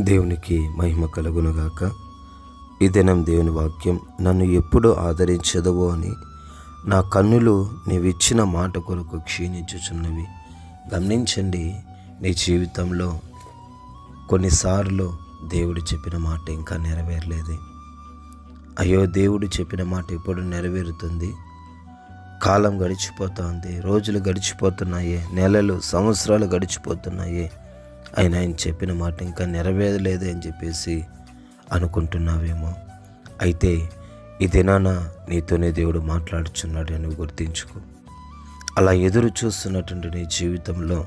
దేవునికి మహిమ కలుగునుగాక. ఈ దినం దేవుని వాక్యం నన్ను ఎప్పుడు ఆదరించదవో అని నా కన్నులు నీవిచ్చిన మాట కొరకు క్షీణించుచున్నవి. గమనించండి నీ జీవితంలో కొన్నిసార్లు దేవుడు చెప్పిన మాట ఇంకా నెరవేరలేదు. అయ్యో దేవుడు చెప్పిన మాట ఎప్పుడు నెరవేరుతుంది? కాలం గడిచిపోతుంది రోజులు గడిచిపోతున్నాయి నెలలు సంవత్సరాలు గడిచిపోతున్నాయి. ఆయన ఆయన చెప్పిన మాట ఇంకా నెరవేరలేదు అని చెప్పేసి అనుకుంటున్నావేమో. అయితే ఈ దినాన నీతోనే దేవుడు మాట్లాడుచున్నాడు అని గుర్తించుకో. అలా ఎదురు చూస్తున్నటువంటి నీ జీవితంలో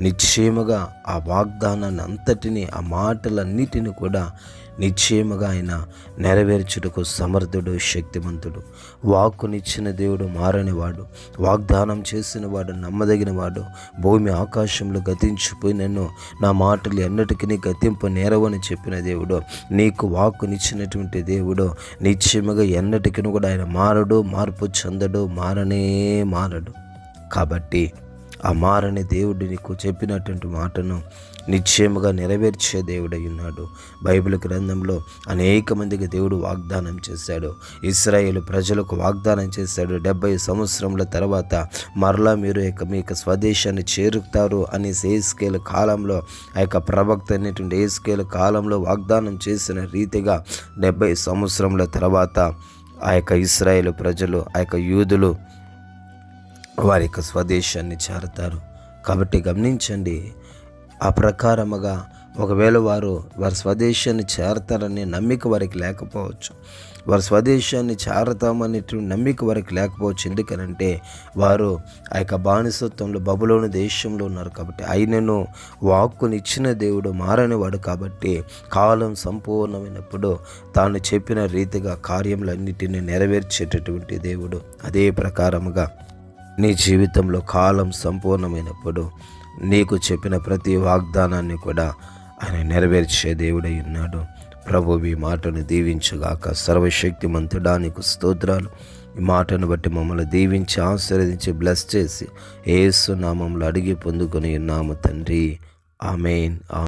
నిశ్చయముగా ఆ వాగ్దానాన్ని అంతటిని ఆ మాటలన్నిటిని కూడా నిశ్చయముగా ఆయన నెరవేర్చుటకు సమర్థుడు శక్తిమంతుడు. వాక్కునిచ్చిన దేవుడు మారనివాడు. వాగ్దానం చేసిన వాడు నమ్మదగిన వాడు భూమి ఆకాశంలో గతించిపోయినను నా మాటలు ఎన్నటికీ గతింపు నేరవని చెప్పిన దేవుడు. నీకు వాక్కునిచ్చినటువంటి దేవుడు నిశ్చయముగా ఎన్నటికీ కూడా ఆయన మారడు మార్పు చెందడు మారనే మారడు. కాబట్టి ఆ మారని దేవుడు నీకు చెప్పినటువంటి మాటను నిశ్చయముగా నెరవేర్చే దేవుడై ఉన్నాడు. బైబిల్ గ్రంథంలో అనేక మందికి దేవుడు వాగ్దానం చేశాడు. ఇస్రాయేల్ ప్రజలకు వాగ్దానం చేశాడు. డెబ్బై సంవత్సరముల తర్వాత మరలా మీరు ఇక మీ యొక్క స్వదేశాన్ని చేరుతారు అని ఏస్కేల కాలంలో ఆ యొక్క ప్రవక్త అనేటువంటి ఏస్కేల కాలంలో వాగ్దానం చేసిన రీతిగా డెబ్బై సంవత్సరముల తర్వాత ఆ యొక్క ఇస్రాయేల్ ప్రజలు ఆ యొక్క యూదులు వారి యొక్క స్వదేశాన్ని చేరతారు. కాబట్టి గమనించండి ఆ ప్రకారముగా ఒకవేళ వారు వారి స్వదేశాన్ని చేరతారనే నమ్మిక వారికి లేకపోవచ్చు. వారి స్వదేశాన్ని చేరతామనేటువంటి నమ్మిక వారికి లేకపోవచ్చు. ఎందుకనంటే వారు ఆ యొక్క బానిసత్వంలో బబులోని దేశంలో ఉన్నారు కాబట్టి ఆయనను వాక్కునిచ్చిన దేవుడు మారనివాడు కాబట్టి కాలం సంపూర్ణమైనప్పుడు తాను చెప్పిన రీతిగా కార్యములన్నిటిని నెరవేర్చేటటువంటి దేవుడు అదే ప్రకారముగా నీ జీవితంలో కాలం సంపూర్ణమైనప్పుడు నీకు చెప్పిన ప్రతి వాగ్దానాన్ని కూడా ఆయన నెరవేర్చే దేవుడై ఉన్నాడు. ప్రభు ఈ మాటను దీవించగాక సర్వశక్తిమంతుడా నీకు స్తోత్రాలు. ఈ మాటను బట్టి మమ్మల్ని దీవించి ఆశీర్వదించి బ్లెస్ చేసి ఏసు నామంలో అడిగి పొందుకొని ఉన్నాము తండ్రి. ఆమెన్.